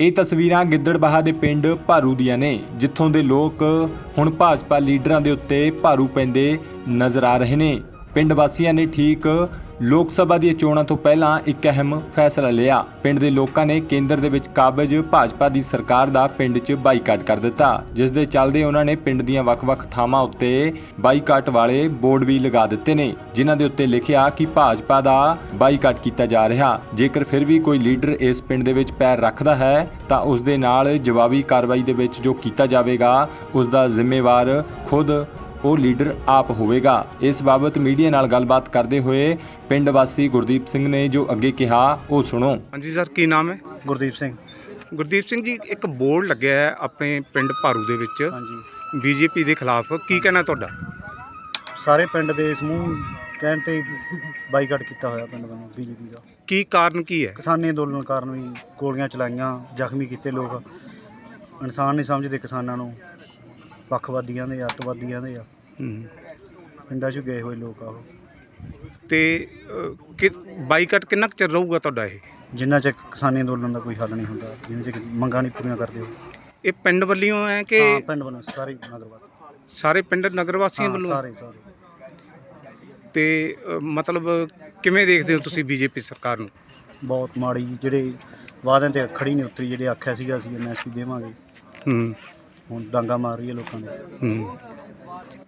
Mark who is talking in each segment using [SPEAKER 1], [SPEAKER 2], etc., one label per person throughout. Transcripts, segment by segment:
[SPEAKER 1] ਇਹ ਤਸਵੀਰਾਂ ਗਿੱਦੜਬਾਹਾ ਦੇ ਪਿੰਡ ਭਾਰੂ ਦੀਆਂ ਨੇ, ਜਿੱਥੋਂ ਦੇ ਲੋਕ ਹੁਣ ਭਾਜਪਾ ਲੀਡਰਾਂ ਦੇ ਉੱਤੇ ਭਾਰੂ ਪੈਂਦੇ ਨਜ਼ਰ ਆ ਰਹੇ ਨੇ। ਪਿੰਡ ਵਾਸੀਆਂ ਨੇ ਠੀਕ ਲੋਕ ਸਭਾ ਦੀਆਂ ਚੋਣਾਂ ਤੋਂ ਪਹਿਲਾਂ ਇੱਕ ਅਹਿਮ ਫੈਸਲਾ ਲਿਆ। ਪਿੰਡ ਦੇ ਲੋਕਾਂ ਨੇ ਕੇਂਦਰ ਦੇ ਵਿੱਚ ਕਾਬਜ ਭਾਜਪਾ ਦੀ ਸਰਕਾਰ ਦਾ ਪਿੰਡ 'ਚ ਬਾਈਕਾਟ ਕਰ ਦਿੱਤਾ, ਜਿਸ ਦੇ ਚੱਲਦੇ ਉਹਨਾਂ ਨੇ ਪਿੰਡ ਦੀਆਂ ਵੱਖ-ਵੱਖ ਥਾਵਾਂ ਉੱਤੇ ਬਾਈਕਾਟ ਵਾਲੇ ਬੋਰਡ ਵੀ ਲਗਾ ਦਿੱਤੇ ਨੇ, ਜਿਨ੍ਹਾਂ ਦੇ ਉੱਤੇ ਲਿਖਿਆ ਕਿ ਭਾਜਪਾ ਦਾ ਬਾਈਕਾਟ ਕੀਤਾ ਜਾ ਰਿਹਾ। ਜੇਕਰ ਫਿਰ ਵੀ ਕੋਈ ਲੀਡਰ ਇਸ ਪਿੰਡ ਦੇ ਵਿੱਚ ਪੈਰ ਰੱਖਦਾ ਹੈ, ਤਾਂ ਉਸ ਦੇ ਨਾਲ ਜਵਾਬੀ ਕਾਰਵਾਈ ਦੇ ਵਿੱਚ ਜੋ ਕੀਤਾ ਜਾਵੇਗਾ, ਉਸ ਦਾ ਜ਼ਿੰਮੇਵਾਰ ਖੁਦ ਉਹ ਲੀਡਰ ਆਪ ਹੋਵੇਗਾ। ਇਸ ਬਾਬਤ ਮੀਡੀਆ ਨਾਲ ਗੱਲਬਾਤ ਕਰਦੇ ਹੋਏ ਪਿੰਡ ਵਾਸੀ ਗੁਰਦੀਪ ਸਿੰਘ ਨੇ ਜੋ ਅੱਗੇ ਕਿਹਾ ਉਹ ਸੁਣੋ।
[SPEAKER 2] ਹਾਂਜੀ ਸਰ ਕੀ ਨਾਮ ਹੈ?
[SPEAKER 3] ਗੁਰਦੀਪ ਸਿੰਘ।
[SPEAKER 2] ਗੁਰਦੀਪ ਸਿੰਘ ਜੀ ਇੱਕ ਬੋਰਡ ਲੱਗਿਆ ਹੈ ਆਪਣੇ ਪਿੰਡ ਭਾਰੂ ਦੇ ਵਿੱਚ।
[SPEAKER 3] ਹਾਂਜੀ।
[SPEAKER 2] ਬੀਜੇਪੀ ਦੇ ਖਿਲਾਫ ਕੀ ਕਹਿਣਾ ਤੁਹਾਡਾ?
[SPEAKER 3] ਸਾਰੇ ਪਿੰਡ ਦੇ ਸਮੂਹ ਕਹਿਣ ਤੇ ਬਾਈਕਾਟ ਕੀਤਾ ਹੋਇਆ ਪਿੰਡ ਵੱਲੋਂ ਬੀਜੇਪੀ ਦਾ।
[SPEAKER 2] ਕੀ ਕਾਰਨ ਕੀ ਹੈ?
[SPEAKER 3] ਕਿਸਾਨੀ ਅੰਦੋਲਨ ਕਾਰਨ ਵੀ ਗੋਲੀਆਂ ਚਲਾਈਆਂ ਜ਼ਖਮੀ ਕੀਤੇ ਲੋਕ। ਇਨਸਾਨ ਨਹੀਂ ਸਮਝਦੇ ਕਿਸਾਨਾਂ ਨੂੰ। ਪੱਖਵਾਦੀਆਂ ਦੇ ਅੱਤਵਾਦੀਆਂ ਦੇ ਆ।
[SPEAKER 2] ਹੂੰ।
[SPEAKER 3] ਪਿੰਡਾਂ 'ਚ ਗਏ ਹੋਏ ਲੋਕ ਆ ਉਹ।
[SPEAKER 2] ਤੇ ਕਿ ਬਾਈਕਾਟ ਕਿੰਨਾ ਕੁ ਚਿਰ ਰਹੂਗਾ ਤੁਹਾਡਾ ਇਹ?
[SPEAKER 3] ਜਿੰਨਾ ਚਿਰ ਕਿਸਾਨੀ ਅੰਦੋਲਨ ਦਾ ਕੋਈ ਹੱਲ ਨਹੀਂ ਹੁੰਦਾ ਜਿੰਨਾ ਚਿਰ ਮੰਗਾਂ ਨਹੀਂ ਪੂਰੀਆਂ ਕਰਦੇ
[SPEAKER 2] ਇਹ ਪਿੰਡ ਵੱਲੋਂ ਹੈ ਕਿ
[SPEAKER 3] ਹਾਂ ਪਿੰਡ ਵੱਲੋਂ ਸਾਰੇ ਨਗਰਵਾਦ
[SPEAKER 2] ਸਾਰੇ ਪਿੰਡ ਨਗਰ ਵਾਸੀਆਂ
[SPEAKER 3] ਹਾਂ,
[SPEAKER 2] ਵੱਲੋਂ?
[SPEAKER 3] ਸਾਰੇ ਸਾਰੇ।
[SPEAKER 2] ਤੇ ਮਤਲਬ ਕਿਵੇਂ ਦੇਖਦੇ ਹੋ ਤੁਸੀਂ ਬੀਜੇਪੀ ਸਰਕਾਰ ਨੂੰ?
[SPEAKER 3] ਬਹੁਤ ਮਾੜੀ ਜੀ, ਜਿਹੜੇ ਵਾਅਦਿਆਂ ਤੇ ਖੜੀ ਨਹੀਂ ਉਤਰੀ ਜਿਹੜੇ ਆਖਿਆ ਸੀਗਾ ਅਸੀਂ ਐਮਐਸਪੀ ਦੇਵਾਂਗੇ।
[SPEAKER 2] ਹੂੰ।
[SPEAKER 3] ਹੁਣ ਡਾਂਗਾ ਮਾਰ ਰਹੀ ਹੈ ਲੋਕਾਂ ਦੇ
[SPEAKER 2] ਹੂੰ।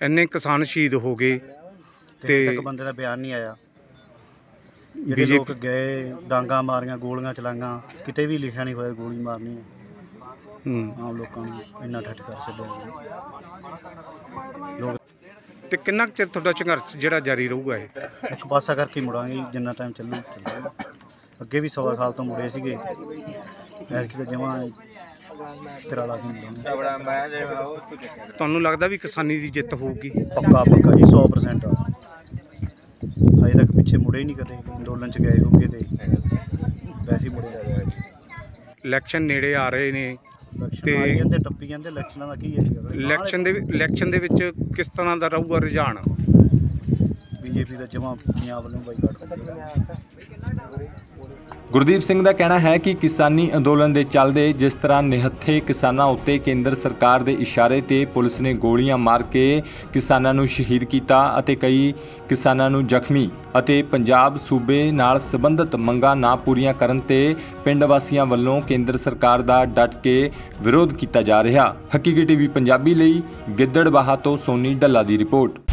[SPEAKER 2] ਇੰਨੇ ਕਿਸਾਨ ਸ਼ਹੀਦ ਹੋ ਗਏ
[SPEAKER 3] ਤੇ
[SPEAKER 2] ਤੇ-
[SPEAKER 3] ਤੱਕ ਬੰਦੇ ਦਾ ਬਿਆਨ ਨਹੀਂ ਆਇਆ। ਜਿਹੜੇ
[SPEAKER 2] BJP
[SPEAKER 3] ਲੋਕ ਗਏ ਡਾਂਗਾ ਮਾਰੀਆਂ ਗੋਲੀਆਂ ਚਲਾਈਆਂ ਕਿਤੇ ਵੀ ਲਿਖਿਆ ਨਹੀਂ ਹੋਇਆ ਗੋਲੀ ਮਾਰਨੀ ਹੈ।
[SPEAKER 2] ਹੂੰ।
[SPEAKER 3] ਆਮ ਲੋਕਾਂ ਨੂੰ ਇੰਨਾ ਠੱਠ ਕਰ ਛੱਡਿਆ ਲੋਕ
[SPEAKER 2] ਤੇ ਕਿੰਨਾ ਕੁ ਚਿਰ ਤੁਹਾਡਾ ਸੰਘਰਸ਼ ਜਿਹੜਾ ਜਾਰੀ ਰਹੂਗਾ ਇਹ?
[SPEAKER 3] ਇੱਕ ਪਾਸਾ ਕਰਕੇ ਹੀ ਮੁੜਾਂਗੇ ਜਿੰਨਾ ਟਾਈਮ ਚੱਲੂ ਚੱਲੂ। ਅੱਗੇ ਵੀ ਸਵਾ ਸਾਲ ਤੋਂ ਮੁੜੇ ਸੀਗੇ। ਐਰਕੀ ਤਾਂ ਜਮਾ
[SPEAKER 2] ਤੁਹਾਨੂੰ ਲੱਗਦਾ ਵੀ ਕਿਸਾਨੀ ਦੀ ਜਿੱਤ ਹੋਊਗੀ?
[SPEAKER 3] ਪੱਕਾ ਪੱਕਾ ਜੀ 100% ਅਜੇ ਤੱਕ ਪਿੱਛੇ ਮੁੜੇ ਹੀ ਨਹੀਂ ਕਦੇ ਅੰਦੋਲਨ ਚ ਗਏ ਹੋਗੇ ਤੇ ਵੈਸੇ ਹੀ ਮੁੜੇ
[SPEAKER 2] ਇਲੈਕਸ਼ਨ ਨੇੜੇ ਆ ਰਹੇ ਨੇ
[SPEAKER 3] ਇਲੈਕਸ਼ਨ
[SPEAKER 2] ਤੇ-
[SPEAKER 3] ਜਾਂਦੇ ਟੱਪੀ ਜਾਂਦੇ ਇਲੈਕਸ਼ਨਾਂ ਦਾ ਕੀ ਹੈ ਜੀ?
[SPEAKER 2] ਇਲੈਕਸ਼ਨ ਦੇ ਇਲੈਕਸ਼ਨ ਦੇ ਵਿੱਚ ਕਿਸ ਤਰ੍ਹਾਂ ਦਾ ਰਹੂਗਾ ਰੁਝਾਨ?
[SPEAKER 3] ਬੀਜੇਪੀ ਦਾ ਜਮਾ ਪੰਜਾਬ ਵੱਲੋਂ ਬਾਈਕਾਟ ਕਰਦਾ
[SPEAKER 1] ਗੁਰਦੀਪ ਸਿੰਘ ਦਾ ਕਹਿਣਾ ਹੈ ਕਿ ਕਿਸਾਨੀ ਅੰਦੋਲਨ ਦੇ ਚੱਲਦੇ ਜਿਸ ਤਰ੍ਹਾਂ ਨਿਹੱਥੇ ਕਿਸਾਨਾਂ ਉੱਤੇ ਕੇਂਦਰ ਸਰਕਾਰ ਦੇ ਇਸ਼ਾਰੇ ਤੇ ਪੁਲਿਸ ਨੇ ਗੋਲੀਆਂ ਮਾਰ ਕੇ ਕਿਸਾਨਾਂ ਨੂੰ ਸ਼ਹੀਦ ਕੀਤਾ ਅਤੇ ਕਈ ਕਿਸਾਨਾਂ ਨੂੰ ਜ਼ਖਮੀ ਅਤੇ ਪੰਜਾਬ ਸੂਬੇ ਨਾਲ ਸੰਬੰਧਿਤ ਮੰਗਾਂ ਨਾ ਪੂਰੀਆਂ ਕਰਨ ਤੇ ਪਿੰਡ ਵਾਸੀਆਂ ਵੱਲੋਂ ਕੇਂਦਰ ਸਰਕਾਰ ਦਾ ਡਟ ਕੇ ਵਿਰੋਧ ਕੀਤਾ ਜਾ ਰਿਹਾ। ਹਕੀਕੀ ਟੀਵੀ ਪੰਜਾਬੀ ਲਈ ਗਿੱਦੜਬਾਹਾ ਤੋਂ ਸੋਨੀ ਡੱਲਾ ਦੀ ਰਿਪੋਰਟ।